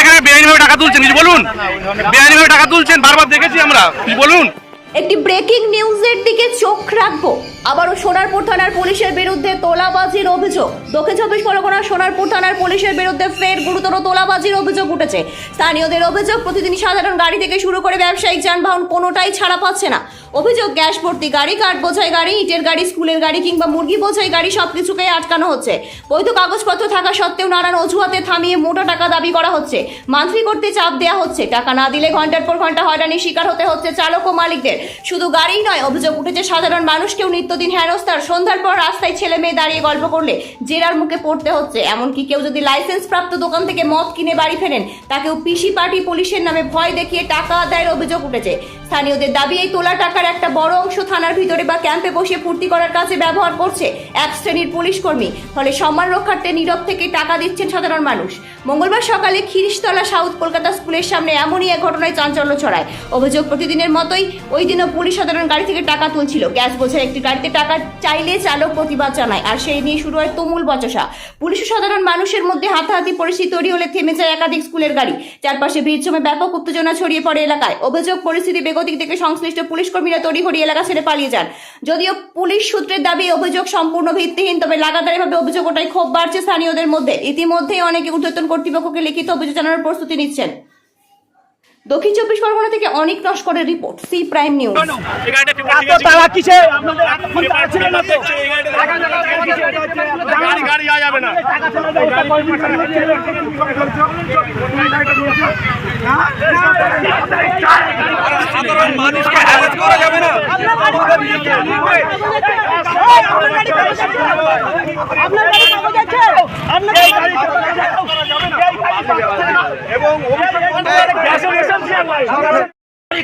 এখানে বেআইনিভাবে টাকা তুলছেন, কিছু বলুন? বেআইনিভাবে টাকা তুলছেন, বারবার দেখেছি আমরা। কিছু বলুন? একটি ব্রেকিং নিউজের দিকে চোখ রাখব। আবারও সোনারপুর থানার পুলিশের বিরুদ্ধে তোলাবাজির অভিযোগ। দক্ষিণ চব্বিশ পরগনার সোনারপুর থানার পুলিশের বিরুদ্ধে ফের গুরুতর তোলাবাজির অভিযোগ উঠেছে। স্থানীয়দের অভিযোগ, প্রতিদিন সাধারণ গাড়ি থেকে শুরু করে ব্যবসায়িক যানবাহন কোনোটাই ছাড়া পাচ্ছে না। অভিযোগ, গ্যাস ভর্তি গাড়ি, কাঠ বোঝাই গাড়ি, ইটের গাড়ি, স্কুলের গাড়ি কিংবা মুরগি বোঝাই গাড়ি সবকিছুকেই আটকানো হচ্ছে। বৈধ কাগজপত্র থাকা সত্ত্বেও নানান অজুহাতে থামিয়ে মোটা টাকা দাবি করা হচ্ছে। মান্থলি করতে চাপ দেওয়া হচ্ছে। টাকা না দিলে ঘণ্টার পর ঘণ্টা হয়রানির শিকার হতে হচ্ছে চালক ও মালিকদের। শুধু গাড়িই নয়, অভিযোগ উঠেছে, সাধারণ মানুষকেও নিত্যদিন হেনস্থার সন্ধ্যার পর রাস্তায় ছেলে মেয়ে দাঁড়িয়ে গল্প করলে জেরার মুখে পড়তে হচ্ছে। এমনকি কেউ যদি লাইসেন্স প্রাপ্ত দোকান থেকে মদ কিনে বাড়ি ফেরেন, তাকেও পিসি পার্টি পুলিশের নামে ভয় দেখিয়ে টাকা আদায়ের অভিযোগ উঠেছে। স্থানীয়দের দাবি, এই তোলা টাকার একটা বড় অংশ থানার ভিতরে বা ক্যাম্পে বসে ফুর্তি করার কাজে ব্যবহার করছে এক শ্রেণির পুলিশ কর্মী। ফলে সম্মান রক্ষার্থে নীরব থেকে টাকা দিচ্ছেন সাধারণ মানুষ। মঙ্গলবার সকালে খিরিশতলা সাউথ কলকাতা স্কুলের সামনে এমনই এক ঘটনায় চাঞ্চল্য ছড়ায়। অভিযোগ প্রতিদিনের মতোই ওই দিনও পুলিশ সাধারণ গাড়ি থেকে টাকা তুলছিল। গ্যাস বোঝায় একটি গাড়িতে টাকা চাইলে চালক প্রতিবাদ জানায়, আর সেই নিয়ে শুরু হয় তুমুল বচসা। পুলিশ সাধারণ মানুষের মধ্যে হাতাহাতি পরিস্থিতি তৈরি হলে থেমে যায় একাধিক স্কুলের গাড়ি। চারপাশে ভিড় জমে ব্যাপক উত্তেজনা ছড়িয়ে পড়ে এলাকায়। অভিযোগ, পরিস্থিতি বেগতিক থেকে সংশ্লিষ্ট পুলিশ কর্মীরা তড়িঘড়ি এলাকা ছেড়ে পালিয়ে যান। যদিও পুলিশ সূত্রের দাবি অভিযোগ সম্পূর্ণ ভিত্তিহীন তবে লাগাতারভাবে অভিযোগ ওটাই ক্ষোভ বাড়ছে স্থানীয়দের মধ্যে। ইতিমধ্যেই অনেকে ঊর্ধ্বতন কর্তৃপক্ষকে লিখিত অভিযোগ জানানোর প্রস্তুতি নিচ্ছেন। দক্ষিণ চব্বিশ পরগনা থেকে অনেক নস্করের রিপোর্ট সি প্রাইম নিউজ। তারা কিসে? গাড়ি যাবে না টাকা চলে যায়, এটা কর্মচারী হচ্ছে। সাধারণ মানুষকে হ্যারাস করা যাবে না এই গাড়ি চালানো যাবে না। এই গাড়ি চালানো যাবে না। এবং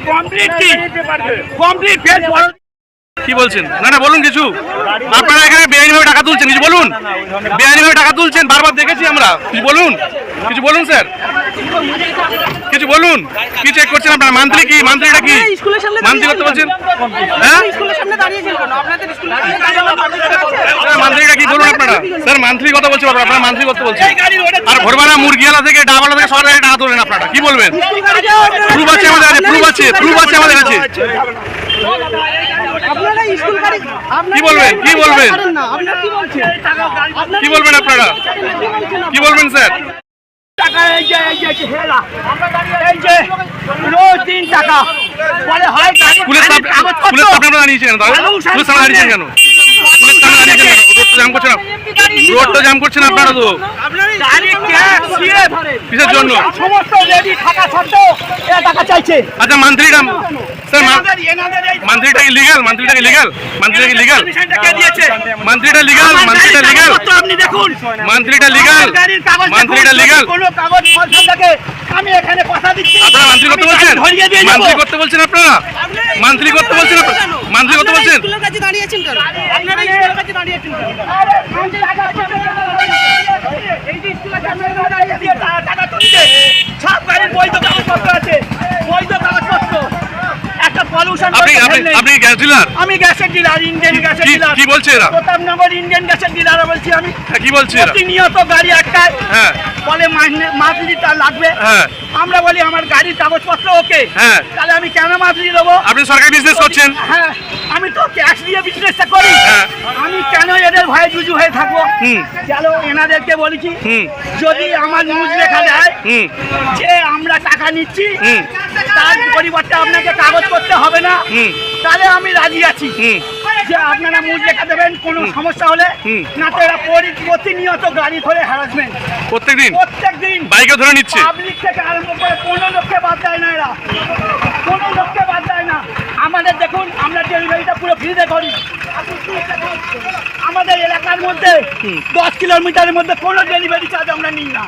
কমপ্লিট কমপ্লিট ভাই। কি? কি বলছেন? না না বলুন কিছু। আপনারা এখানে বেআইনিভাবে টাকা তুলছেন কিছু বলুন। বেআইনিভাবে টাকা তুলছেন বারবার দেখেছি আমরা। কিছু বলুন কিছু বলুন স্যার। কিছু বলুন কি চেক করছেন আপনারা? মান্থলি কি? মান্থলিটা কি? মান্থলি করতে বলছেন? হ্যাঁ? মান্থলিটা কি? বলুন আপনারা। স্যার মান্থলি কথা বলছি বাবা, আপনারা মান্থলি করতে বলছেন। আর ভোরবেলা মুরগিওয়ালা থেকে ডাবালা থেকে সবার টাকা তোলেন আপনারা। কি বলবেন? প্রুফ আছে আমাদের কাছে প্রুফ আছে প্রুফ আছে আমাদের কাছে। আপনারা স্কুল গাড়ি কি বলবেন? কি বলবেন? কি বলবেন আপনারা? কি বলবেন স্যার? টাকা এই যে এই যে হেলা। এই যে রোজ তিন টাকা। বলে হয় কাগজ- স্কুলের স্টাফ কাগজপত্র। স্কুলের স্টাফ আপনারা দাঁড়িয়েছেন কেন? দাঁড়িয়েছেন দাঁড়িয়েছেন রোডটা জাম করছেন জাম করছেন আপনারা তো। গাড়ি কিসের জন্য? সমস্ত রেডি থাকা সত্ত্বেও এরা টাকা চাইছে। আচ্ছা মান্থলিটা স্যার এনাদের এনাদের এই মান্থলিটা কি লিগাল লিগাল মান্থলিটা লিগাল আপনি দেখুন। মান্থলিটা লিগাল দেখুন। লিগাল কোনো কাগজ থাকে আমি এখানে কথা দিচ্ছি। আপনারা মান্থলি করতে বলছেন? যাব। করতে বলছেন আপনারা? মান্থলি করতে বলছেন মান্থলি করতে বলছেন? কাছে দাঁড়িয়েছেন কেন? আপনারা স্কুলের কাছে দাঁড়িয়েছেন কেন? আরে, আমি টাকা এই যে স্কুলের সামনে দাঁড়িয়ে টাকা- টাকা তুলছে। সব গাড়ির বৈধ কাগজপত্র আছে। পলিউশন আপনি আপনি গ্যাস ডিলার আমি গ্যাসের ডিলার ইন্ডিয়ান গ্যাসের ডিলার কি বলছে এরা? প্রতাপনগর ইন্ডিয়ান গ্যাসের ডিলার বলছি আমি। হ্যাঁ, কি বলছে এরা? প্রতিনিয়ত গাড়ি আটকায়। মাছলি লাগবে হ্যাঁ আমরা বলি আমার গাড়ির কাগজপত্র ওকে হ্যাঁ। তাহলে আমি কেন মাছলি দেবো আপনি সরকারি বিজনেস করছেন হ্যাঁ আমি তো ক্যাশ দিয়ে বিজনেসটা করি হ্যাঁ। আমি কেন এদের ভয়ে জুজু হয়ে থাকব। চলো এনাদেরকে বলেছি। যদি আমার নিউজ লেখা যায় যে আমরা টাকা নিচ্ছি। তার পরিবর্তে আপনাকে কাগজ করতে হবে না। তাহলে আমি রাজি আছি। যে আপনারা মূল লেখা দেবেন কোনো সমস্যা হলে না তো এরা পরি- প্রতিনিয়ত গাড়ি ধরে হ্যারাসমেন্ট প্রত্যেকদিন? প্রত্যেক দিন বাইকে ধরে নিচ্ছে? পাবলিক থেকে আরম্ভ করে কোনো লোককে বাদ দেয় না এরা। কোনো লোককে বাদ দেয় না। আমাদের দেখুন আমরা ডেলিভারিটা পুরো ফ্রিতে করি। আমাদের এলাকার মধ্যে দশ কিলোমিটারের মধ্যে কোনো ডেলিভারি চার্জ আমরা নিই না।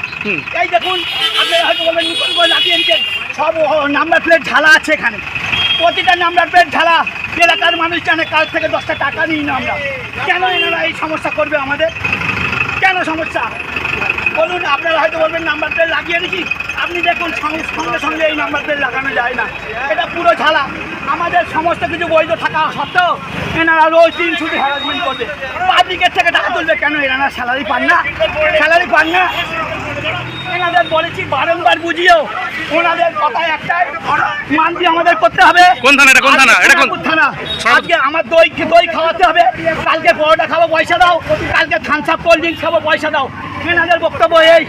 এই দেখুন আপনি হয়তো বলবেন নিকলগঞ্জ আটিএনকে সব নাম্বার প্লেট ঝালা আছে এখানে। প্রতিটা নাম্বার প্লেট ঝালা এলাকার মানুষ জানে কাজ থেকে দশটা টাকা নিই না আমরা। কেন এনারা এই সমস্যা করবে আমাদের? কেন সমস্যা? বলুন আপনারা হয়তো বলবেন নাম্বার প্লেট লাগিয়ে দিচ্ছি আপনি দেখুন সঙ্গে সঙ্গে এই নাম্বার প্লেট লাগানো যায় না। এটা পুরো ঝালা। আমাদের সমস্ত কিছু বৈধ থাকা সত্ত্বেও এনারা রোজ দিন ছুটি হ্যারাসমেন্ট করবে। পাবলিকের থেকে টাকা তুলবে কেন এনারা স্যালারি পান না? স্যালারি পান না? এনাদের বলেছি বারংবার বুঝিয়েও ওনাদের কথায় একটাই মানতি আমাদের করতে হবে। কোন থানা এটা? কোন থানা? এটা কোন থানা। আজকে আমার দই দই খাওয়াতে হবে। কালকে পরোটা খাব পয়সা দাও। থানসাপ কোল্ড ড্রিঙ্কস খাব পয়সা দাও। এনাদের বক্তব্য এই।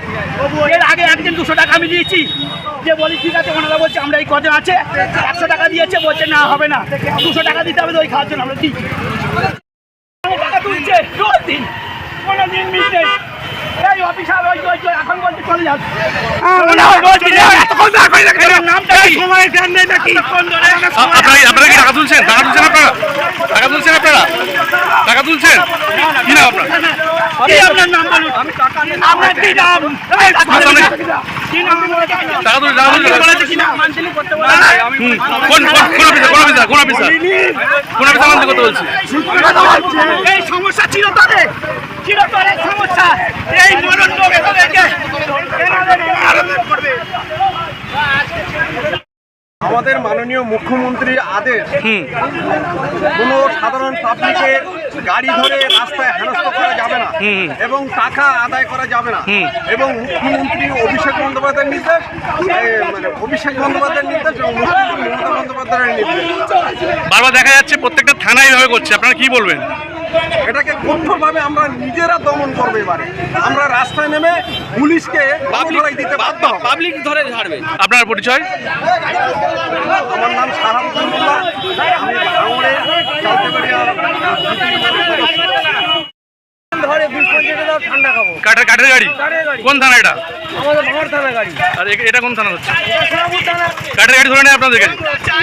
এর আগে একদিন দুশো টাকা আমি দিয়েছি। যে বলি ঠিক আছে ওনারা বলছে আমরা এই কজন আছে একশো টাকা দিয়েছে বলছে না হবে না। দুশো টাকা দিতে হবে ওই খাওয়ার জন্য আমরা দিই। টাকা তুলছে রোজ দিন কোনো দিন মিস নেই। এই অফিসার ওই ওই এখন বলছে চলে যান আপনারা আপনারা কি টাকা তুলছেন? টাকা তুলছেন আপনারা? টাকা তুলছেন আপনারা টাকা তুলছেন কি নাম আপনার কি আপনার নাম বলুন আপনার কি নাম এই, কি নাম টাকা তুলছেন টাকা তুলছেন বলেছে কি নাম মানসিলি করতে বলে হুম, কোন অফিসার? কোন অফিসার? কোন অফিসার? কোন অফিসার? মানতে কথা বলছি এই সমস্যা চিরতরে চিরতরের সমস্যা এই মরণ লোক এদেরকে এনাদের আরোপ করবে আমাদের মাননীয় মুখ্যমন্ত্রীর আদেশ কোনো সাধারণ পাবলিকের গাড়ি ধরে রাস্তায় হেনস্থ করা যাবে না। এবং টাকা আদায় করা যাবে না। এবং মুখ্যমন্ত্রী অভিষেক বন্দ্যোপাধ্যায়ের নির্দেশ মানে অভিষেক বন্দ্যোপাধ্যায়ের নির্দেশ এবং মুখ্যমন্ত্রী মমতা বন্দ্যোপাধ্যায়ের নির্দেশ। বারবার দেখা যাচ্ছে প্রত্যেকটা থানায় এভাবে করছে। আপনারা কি বলবেন? এটাকে কঠোরভাবে আমরা নিজেরা দমন করব এবারে। আমরা রাস্তায় নেমে পুলিশকে দিতে বাধ্য পাবলিক ধরে ছাড়বে। আপনার পরিচয়? আমার নাম ধরে বিশ পঞ্চাশ ঠান্ডা খাব। কাঠের কাঠের গাড়ি? কোন থানা এটা? আমাদের ভাঙর থানা গাড়ি। আর এটা কোন থানা হচ্ছে? কাঠের গাড়ি ধরে নেয় আপনাদের কাছে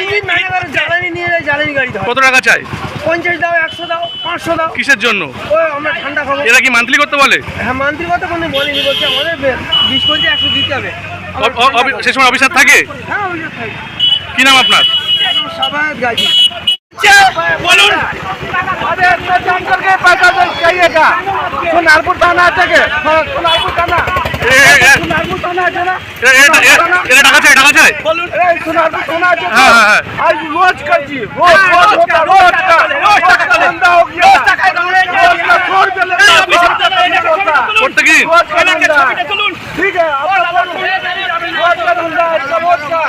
ইঞ্জিন ভেঙে গেলে জ্বালানি নিয়ে জ্বালানি গাড়ি কত টাকা চাই? পঞ্চাশ দাও একশো দাও পাঁচশো দাও। কিসের জন্য? ও আমরা ঠান্ডা খাব। এরা কি মান্থলি করতে বলে? হ্যাঁ মান্থলি করতে কোনো বলেনি বলছে আমাদের বিশ পঞ্চাশ একশো দিতে হবে। সে সময় অফিসার থাকে? হ্যাঁ অফিসার থাকে। কি নাম আপনার? সাবায়ত গাজী। বলুন। সোনারপুর থানা থেকে। সোনারপুর থানা। रोज कर जी रोज रोज होता रोज का रोज का धंधा हो। गया रोज का छोड़ दे रोज का धंधा ठीक है अब रोज का धंधा है। रोज का